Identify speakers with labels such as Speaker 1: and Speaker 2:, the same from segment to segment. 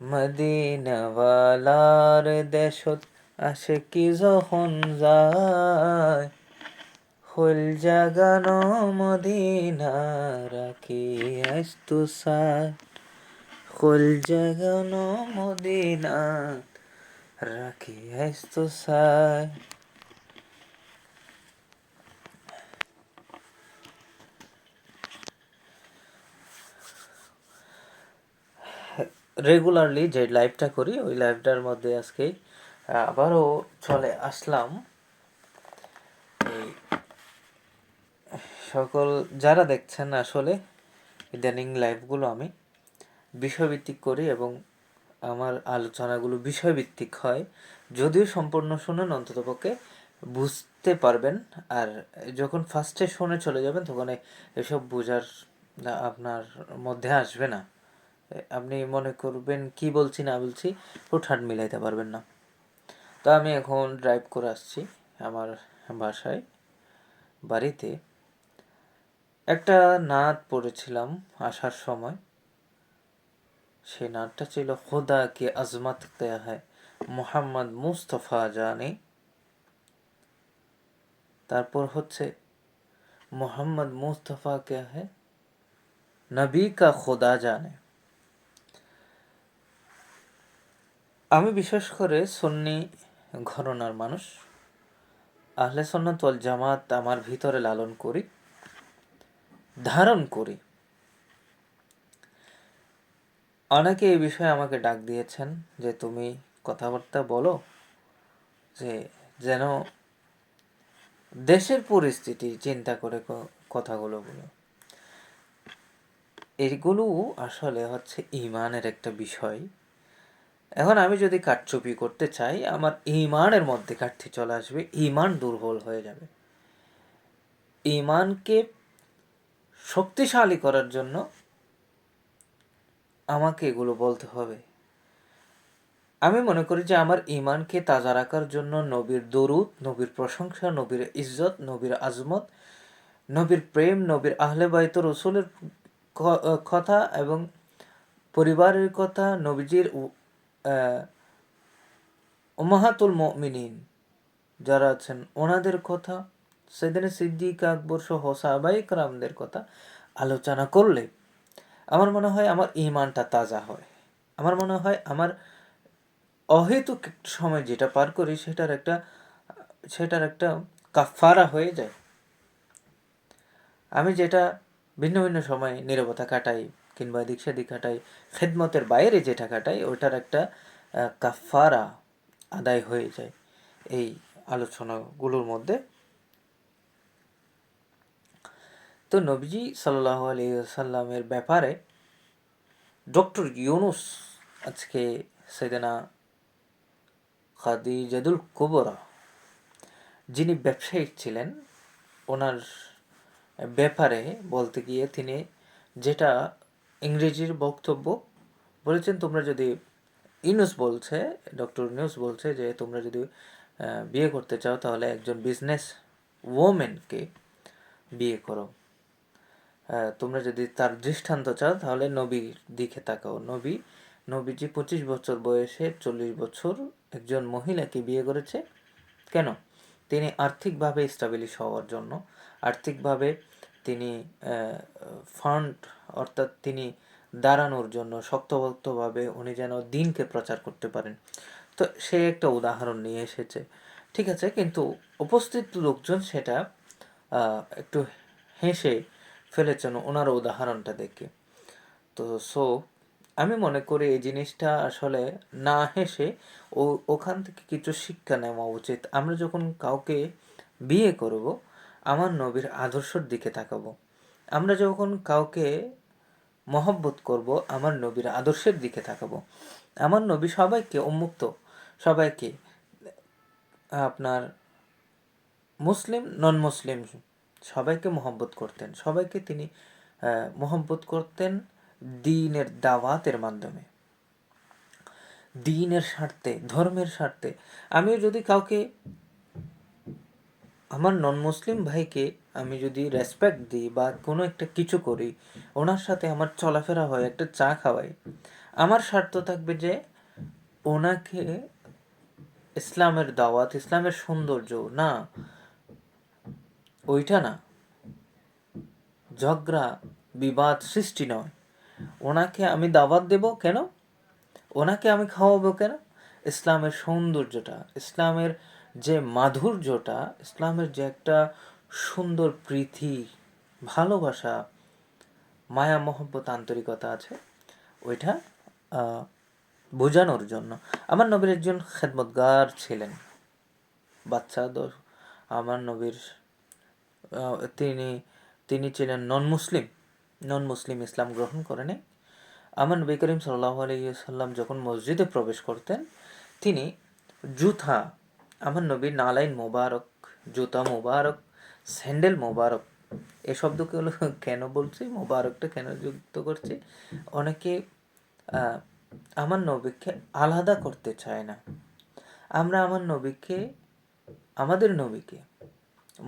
Speaker 1: মদিনাওয়ালার দেশত আসে কি যখন যায়? হল জাগানো মদিনা রাখি আস্তু সায় হল জাগানো মদিনা রাখি আস্তু সায় রেগুলারলি যে লাইভটা করি, ওই লাইভটার মধ্যে আজকে আবারও চলে আসলাম। এই সকল, যারা দেখছেন আসলে ইদানিং লাইভগুলো আমি, বিষয়ভিত্তিক করি এবং আমার আলোচনাগুলো বিষয়ভিত্তিক হয়, যদিও সম্পূর্ণ শুনেন অন্ততপক্ষে বুঝতে পারবেন। আর যখন ফার্স্টে শুনে চলে যাবেন তখন এসব বোঝার আপনার মধ্যে আসবে না। আপনি মনে করবেন কি বলছি, না বলছি, হুটহাট মিলাইতে পারবেন না। তো আমি এখন ড্রাইভ করে আসছি আমার বাসায়, বাড়িতে। একটা নাত পড়েছিলাম আসার সময়। সেই নাটটা ছিল খোদা কে আজমত হয়, মোহাম্মদ মুস্তফা জানে। তারপর হচ্ছে, মোহাম্মদ মুস্তফা কে হ্যাঁ নবী কা খোদা জানে। আমি বিশেষ করে সন্নি ঘরনার মানুষ। আহলে সন্ন্যত জামাত আমার ভিতরে লালন করি, ধারণ করি। অনেকে এই বিষয়ে আমাকে ডাক দিয়েছেন যে, তুমি কথাবার্তা বলো যে, যেন দেশের পরিস্থিতি চিন্তা করে কথাগুলো বলো। এইগুলো আসলে হচ্ছে ইমানের একটা বিষয়। এখন আমি যদি কাটচুপি করতে চাই, আমার ইমানের মধ্যে কাটতি চলে আসবে, ইমান দুর্বল হয়ে যাবে। ইমানকে শক্তিশালী করার জন্য আমাকে এগুলো বলতে হবে। আমি মনে করি যে আমার ইমানকে তাজা রাখার জন্য নবীর দরুদ, নবীর প্রশংসা, নবীর ইজ্জত, নবীর আজমত, নবীর প্রেম, নবীর আহলে বাইত রসুলের কথা এবং পরিবারের কথা, নবীজির ওমাহাতুল মমিনিন যারা আছেন, ওনাদের কথা, সেদিন সিদ্দিক আকবর সহ সাহবাই কালামদের কথা আলোচনা করলে আমার মনে হয় আমার ইমানটা তাজা হয়। আমার মনে হয় আমার অহেতুক সময় যেটা পার করি, সেটার একটা সেটার একটা কাফারা হয়ে যায়। আমি যেটা ভিন্ন ভিন্ন সময়ে নিরবতা কাটাই কিংবা এদিক সেদিক কাটাই খেদমতের বাইরে যেটা কাটাই ওটার একটা কাফারা আদায় হয়ে যায় এই আলোচনাগুলোর মধ্যে। তো নবীজি সাল্লাহ আলী সাল্লামের ব্যাপারে ডক্টর ইউনুস, আজকে সেদিনা খাদিজাদুল কুবরা, যিনি ব্যবসায়িক ছিলেন, ওনার ব্যাপারে বলতে গিয়ে তিনি যেটা ইংরেজির বক্তব্য। বলেছেন, তোমরা যদি ইনুস বলছে, ডক্টর নিউজ বলছে যে, তোমরা যদি বিয়ে করতে চাও, তাহলে একজন বিজনেস ওমেনকে বিয়ে করো। তোমরা যদি তার দৃষ্টান্ত চাও, তাহলে নবীর দিকে তাকাও। নবী, নবীজি পঁচিশ বছর বয়সে চল্লিশ বছর একজন মহিলাকে বিয়ে করেছে। কেন? তিনি আর্থিকভাবে স্টাবলিশ হওয়ার জন্য। আর্থিকভাবে তিনি ফান্ড অর্থাৎ তিনি দাঁড়ানোর জন্য শক্তভক্তভাবে উনি যেন দিনকে প্রচার করতে পারেন। তো সে একটা উদাহরণ নিয়ে এসেছে। ঠিক আছে, কিন্তু উপস্থিত লোকজন সেটা একটু হেসে ফেলেছেন ওনার উদাহরণটা দেখে। তো সো আমি মনে করি এই জিনিসটা আসলে না হেসে ও, ওখান থেকে কিছু শিক্ষা নেওয়া উচিত। আমরা যখন কাউকে বিয়ে করব আমার নবীর আদর্শর দিকে তাকাবো। আমরা যখন কাউকে মহব্বত করব, আমার নবীর আদর্শের দিকে তাকাবো। আমার নবী সবাইকে উন্মুক্ত, সবাইকে আপনার মুসলিম নন মুসলিম সবাইকে মহব্বত করতেন। সবাইকে তিনি মহব্বত করতেন দিনের দাওয়াতের মাধ্যমে। দিনের স্বার্থে, ধর্মের স্বার্থে। আমিও যদি কাউকে আমার নন মুসলিম ভাইকে আমি যদি রেসপেক্ট দিই বা কোনো একটা কিছু করি, ওনার সাথে আমার চলাফেরা হয়, একটা চা খাওয়াই, আমার স্বার্থ থাকবে যে ওনাকে ইসলামের দাওয়াত, ইসলামের সৌন্দর্য, না, ওইটা না, ঝগড়া, বিবাদ সৃষ্টি নয়। ওনাকে আমি দাওয়াত দেব কেন? ওনাকে আমি খাওয়াবো কেন? ইসলামের সৌন্দর্যটা, ইসলামের যে মাধুর্যটা ইসলামের যে একটা সুন্দর প্রীতি, ভালোবাসা, মায়া, মহব্বত, আন্তরিকতা আছে, ওইটা বোঝানোর জন্য। আমার নবীর একজন খেদমতগার ছিলেন। বাচ্চা দশ আমার নবীর তিনি তিনি ছিলেন নন মুসলিম নন মুসলিম ইসলাম গ্রহণ করেনি। আমার নবী করিম সাল্লাহ আলাইসাল্লাম যখন মসজিদে প্রবেশ করতেন, তিনি জুথা আমার নবীর নালাইন মোবারক, জুতা মোবারক, স্যান্ডেল মোবারক এই শব্দগুলো কেন বলছি? মোবারকটা কেন যুক্ত করছি? অনেকে আমার নবীকে আলাদা করতে চায় না। আমরা আমার নবীকে, আমাদের নবীকে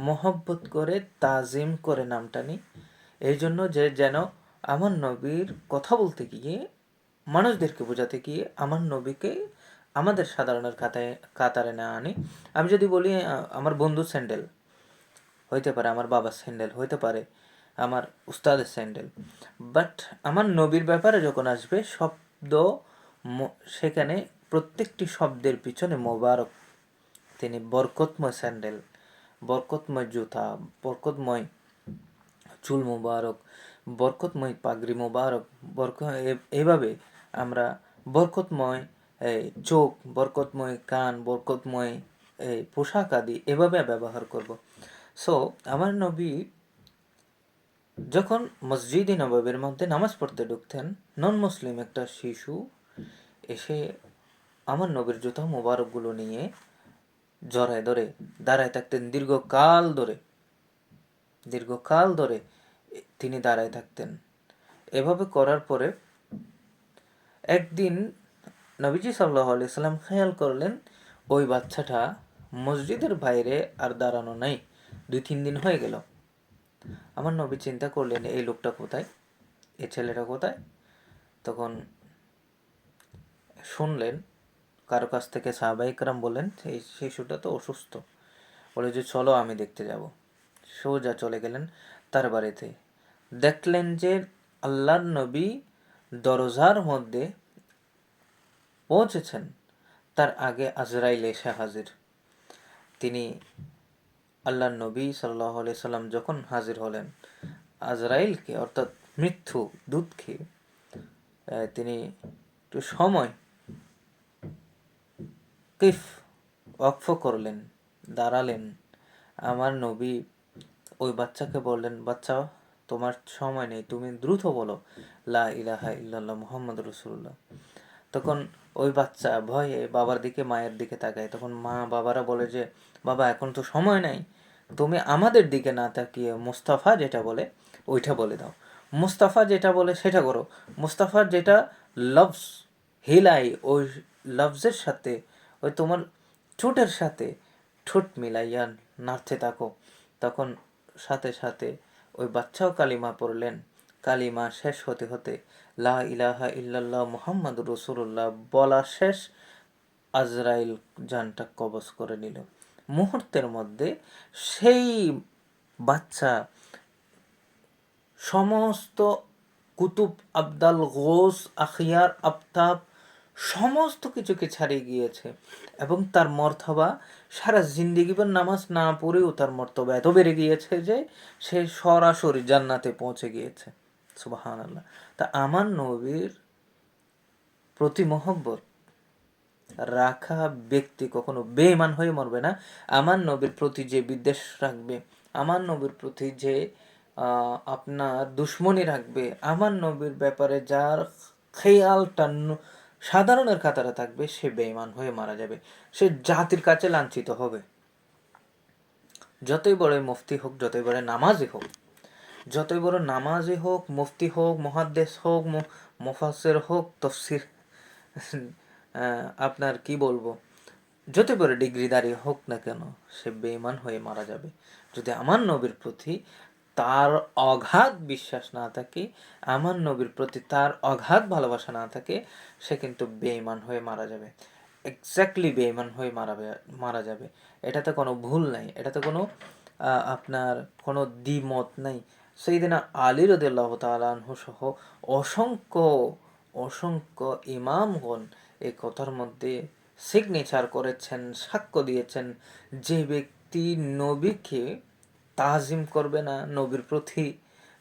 Speaker 1: মহব্বত করে তাজিম করে নামটা নিই। এই জন্য যে যেন আমার নবীর কথা বলতে গিয়ে, মানুষদেরকে বোঝাতে গিয়ে আমার নবীকে আমাদের সাধারণের কাতায় কাতারে না আনি। আমি যদি বলি আমার বন্ধু স্যান্ডেল, হইতে পারে আমার বাবার স্যান্ডেল, হইতে পারে আমার উস্তাদের স্যান্ডেল। বাট আমার নবীর ব্যাপারে যখন আসবে, শব্দ সেখানে প্রত্যেকটি শব্দের পিছনে মোবারক, তিনি বরকতময় স্যান্ডেল, বরকতময় জুতা, বরকতময় চুল মোবারক, বরকতময় পাগড়ি মোবারক, বরক এভাবে আমরা বরকতময় এই চোখ, বরকতময় কান, বরকতময় এই পোশাক আদি এভাবে ব্যবহার করব। সো আমার নবী যখন মসজিদে নবাবের মধ্যে নামাজ পড়তে ঢুকতেন নন মুসলিম একটা শিশু এসে আমার নবীর জুতা মোবারকগুলো নিয়ে জড়ায় ধরে, দাঁড়ায় থাকতেন দীর্ঘকাল ধরে। দীর্ঘকাল ধরে তিনি দাঁড়ায় থাকতেন। এভাবে করার পরে একদিন নবীজি সাল্লাহ সাল্লাম খেয়াল করলেন, ওই বাচ্চাটা মসজিদের বাইরে আর দাঁড়ানো নাই। দুই, তিন দিন হয়ে গেল। আমার নবী চিন্তা করলেন, এই লোকটা কোথায়? এই ছেলেটা কোথায়? তখন শুনলেন, কারও কাছ থেকে সাহাবাইকরাম বললেন এই শিশুটা তো অসুস্থ। বলে, যে চলো আমি দেখতে যাব। সোজা চলে গেলেন তার বাড়িতে। দেখলেন যে আল্লাহর নবী দরজার মধ্যে পৌঁছেছেন, তার আগে আজরাইল এসে হাজির। তিনি আল্লাহর নবী সাল্লাহ সাল্লাম যখন হাজির হলেন, আজরাইলকে, অর্থাৎ মৃত্যু দুধকে তিনি একটু সময় কিফ ওয়াকফ করলেন, দাঁড়ালেন। আমার নবী ওই বাচ্চাকে বললেন, বাচ্চা, তোমার সময় নেই, তুমি দ্রুত বলো, লা ইলাহা ইল্লাল্লাহ মুহাম্মদ রসুল্লাহ তখন ওই বাচ্চা ভয়ে বাবার দিকে, মায়ের দিকে তাকায়। তখন মা বাবারা বলে যে, বাবা, এখন তো সময় নাই। তুমি আমাদের দিকে না তাকিয়ে মুস্তাফা যেটা বলে, ওইটা বলে দাও। মুস্তাফা যেটা বলে, সেটা করো। মুস্তাফার যেটা লভস হিলাই ওই লভসের সাথে, ওই তোমার ঠোঁটের সাথে ঠোঁট মিলাইয়া নাড়তে থাকো। তখন সাথে সাথে ওই বাচ্চাও কালিমা পড়লেন। কালিমা শেষ হতে হতে লা ইলাহা ইল্লাল্লাহ মুহাম্মদ রসুল্লাহ বলা শেষ। আজরাইল জানটা কবজ করে নিল। মুহূর্তের মধ্যে সেই বাচ্চা সমস্ত কুতুব, আবদাল, গোস, আখিয়ার, আফতাব সমস্ত কিছুকে ছাড়িয়ে গিয়েছে এবং তার মর্তবা সারা জিন্দিগিবার নামাজ না পড়েও তার মর্তবা এত বেড়ে গিয়েছে যে সে সরাসরি জান্নাতে পৌঁছে গিয়েছে। সুবাহান আল্লাহ তা আমার নবীর প্রতি মহব্বত, রাখা ব্যক্তি কখনো বেঈমান হয়ে মরবে না। আমার নবীর প্রতি যে বিদ্বেষ রাখবে, আমার নবীর প্রতি যে আপনার দুশ্মনী রাখবে, আমার নবীর ব্যাপারে যার খেয়ালটা সাধারণের কাতারে থাকবে, সে বেঈমান হয়ে মারা যাবে। সে জাতির কাছে লাঞ্ছিত হবে। যতই বড় মুফতি হোক, যতই বড় নামাজি হোক যতই বড় নামাজি হোক, মুফতি হোক মহাদ্দেশ হোক, মু- মুফাসসির হোক, তফসির আপনার কি বলব? যতই বড় ডিগ্রিদারি হোক না কেন, সে বেঈমান হয়ে মারা যাবে। যদি আমার নবীর প্রতি তার অগাধ বিশ্বাস না থাকে, আমার নবীর প্রতি তার অগাধ ভালোবাসা না থাকে, সে কিন্তু বেঈমান হয়ে মারা যাবে। এক্স্যাক্টলি বেঈমান হয়ে মারা মারা যাবে। এটাতে কোনো ভুল নাই। এটাতে কোনো আপনার কোনো দ্বিমত নাই। সেইদিনা আলী রদিল্লাহ তালাহু সহ অসংখ্য অসংখ্য ইমামগণ এই কথার মধ্যে সিগনেচার করেছেন, সাক্ষ্য দিয়েছেন। যে ব্যক্তি নবীকে তাজিম করবে না, নবীর প্রতি,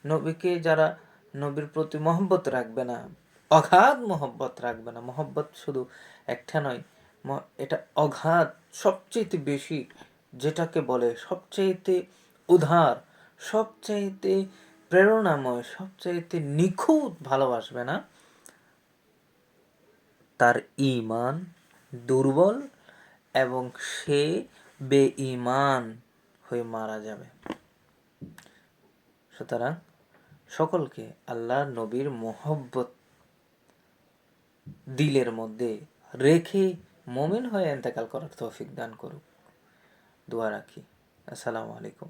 Speaker 1: নবীকে যারা নবীর প্রতি মহব্বত রাখবে না, অগাধ মহব্বত রাখবে না, মহব্বত শুধু একটা নয় এটা অগাধ সবচেয়ে বেশি যেটাকে বলে সবচাইতে উদার সবচাইতে প্রেরণাময়, সবচাইতে নিখুঁত ভালোবাসবে না? তার ইমান দুর্বল এবং সে বেঈমান হয়ে মারা যাবে। সুতরাং সকলকে আল্লাহ নবীর মোহব্বত দিলের মধ্যে রেখে মমিন হয়ে এন্তেকাল করার তৌফিক দান করুক। দোয়া রাখি। আসসালামু আলাইকুম।